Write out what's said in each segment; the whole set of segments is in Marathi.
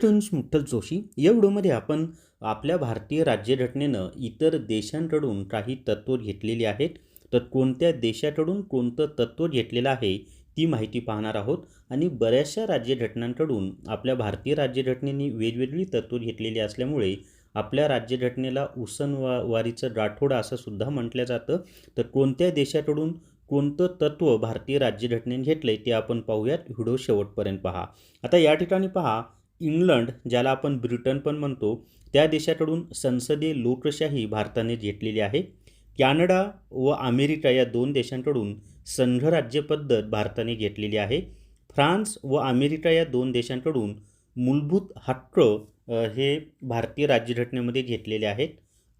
फ्रेंड्स मुठ्ठल जोशी या व्हिडिओमध्ये आपण आपल्या भारतीय राज्यघटनेनं इतर देशांकडून काही तत्त्व घेतलेली आहेत. तर कोणत्या देशाकडून कोणतं तत्त्व घेतलेलं आहे ती माहिती पाहणार आहोत. आणि बऱ्याचशा राज्यघटनांकडून आपल्या भारतीय राज्यघटनेने वेगवेगळी तत्त्व घेतलेली असल्यामुळे आपल्या राज्यघटनेला उसन वा वारीचं राठोडा असं सुद्धा म्हटलं जातं. तर कोणत्या देशाकडून कोणतं तत्त्व भारतीय राज्यघटनेने घेतलं आहे ते आपण पाहूयात. व्हिडिओ शेवटपर्यंत पहा. आता या ठिकाणी पहा. इंग्लंड ज्याला आपण ब्रिटन पण म्हणतो त्या देशाकडून संसदीय लोकशाही भारताने घेतलेली आहे. कॅनडा व अमेरिका या दोन देशांकडून संघराज्य पद्धत भारताने घेतलेली आहे. फ्रान्स व अमेरिका या दोन देशांकडून मूलभूत हक्क हे भारतीय राज्यघटनेमध्ये घेतलेले आहेत.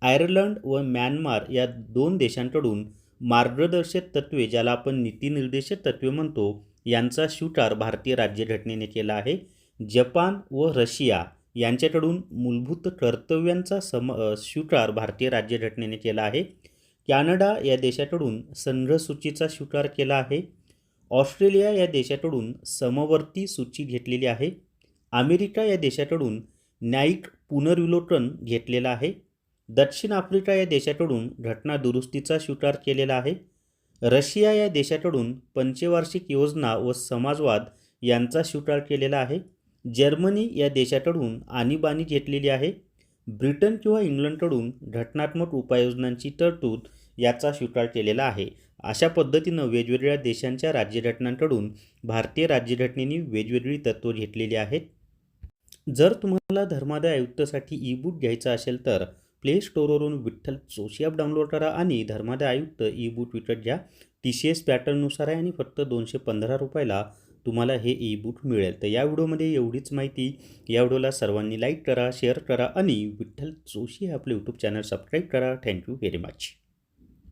आयर्लंड व म्यानमार या दोन देशांकडून मार्गदर्शक तत्त्वे ज्याला आपण नीतिनिर्देशक तत्त्वे म्हणतो यांचा स्वीकार भारतीय राज्यघटनेने केला आहे. जपान व रशिया यांच्याकडून मूलभूत कर्तव्यांचा सम स्वीकार भारतीय राज्यघटनेने केला आहे. कॅनडा या देशाकडून संघसूचीचा स्वीकार केला आहे. ऑस्ट्रेलिया या देशाकडून समवर्ती सूची घेतलेली आहे. अमेरिका या देशाकडून न्यायिक पुनर्विलोकन घेतलेलं आहे. दक्षिण आफ्रिका या देशाकडून घटना दुरुस्तीचा स्वीकार केलेला आहे. रशिया या देशाकडून पंचवार्षिक योजना व समाजवाद यांचा स्वीकार केलेला आहे. जर्मनी या देशाकडून आणीबाणी घेतलेली आहे. ब्रिटन किंवा इंग्लंडकडून घटनात्मक उपाययोजनांची तरतूद याचा स्वीकार केलेला आहे. अशा पद्धतीनं वेगवेगळ्या देशांच्या राज्यघटनांकडून भारतीय राज्यघटनेने वेगवेगळी तत्त्व घेतलेली आहेत. जर तुम्हाला धर्मादाय आयुक्तसाठी ई बुक घ्यायचा असेल तर प्ले स्टोअरवरून विठ्ठल जोशी ॲप डाउनलोड करा आणि धर्मादाय आयुक्त ई बुक विकत घ्या. टी सी एस पॅटर्ननुसार आहे आणि फक्त दोनशे पंधरा रुपयाला तुम्हाला हे ई बुक मिळेल. तर या व्हिडिओमध्ये एवढीच माहिती. या व्हिडिओला सर्वांनी लाईक करा शेअर करा आणि विठ्ठल जोशी हे आपले यूट्यूब चॅनल सबस्क्राईब करा. Thank you very much